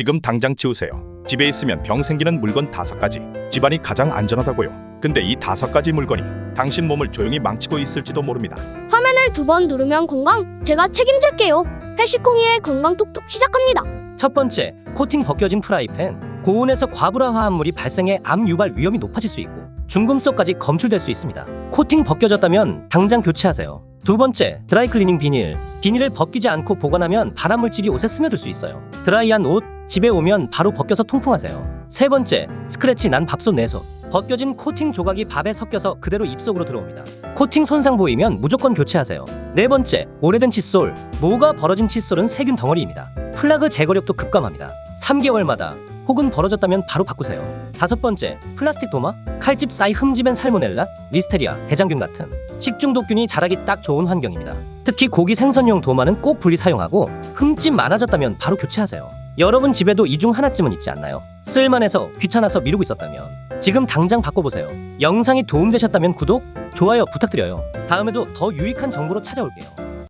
지금 당장 치우세요. 집에 있으면 병 생기는 물건 다섯 가지. 집안이 가장 안전하다고요. 근데 이 다섯 가지 물건이 당신 몸을 조용히 망치고 있을지도 모릅니다. 화면을 두 번 누르면 건강 제가 책임질게요. 헬시콩이의 건강 톡톡 시작합니다. 첫 번째, 코팅 벗겨진 프라이팬. 고온에서 과부하 화합물이 발생해 암 유발 위험이 높아질 수 있고 중금속까지 검출될 수 있습니다. 코팅 벗겨졌다면 당장 교체하세요. 두 번째, 드라이 클리닝 비닐. 비닐을 벗기지 않고 보관하면 발암물질이 옷에 스며들 수 있어요. 드라이한 옷, 집에 오면 바로 벗겨서 통풍하세요. 세 번째, 스크래치 난 밥솥 내서. 벗겨진 코팅 조각이 밥에 섞여서 그대로 입속으로 들어옵니다. 코팅 손상 보이면 무조건 교체하세요. 네 번째, 오래된 칫솔. 모가 벌어진 칫솔은 세균 덩어리입니다. 플라그 제거력도 급감합니다. 3개월마다 혹은 벌어졌다면 바로 바꾸세요. 다섯 번째, 플라스틱 도마, 칼집 사이 흠집엔 살모넬라, 리스테리아, 대장균 같은 식중독균이 자라기 딱 좋은 환경입니다. 특히 고기 생선용 도마는 꼭 분리 사용하고 흠집 많아졌다면 바로 교체하세요. 여러분 집에도 이 중 하나쯤은 있지 않나요? 쓸만해서 귀찮아서 미루고 있었다면 지금 당장 바꿔보세요. 영상이 도움되셨다면 구독, 좋아요 부탁드려요. 다음에도 더 유익한 정보로 찾아올게요.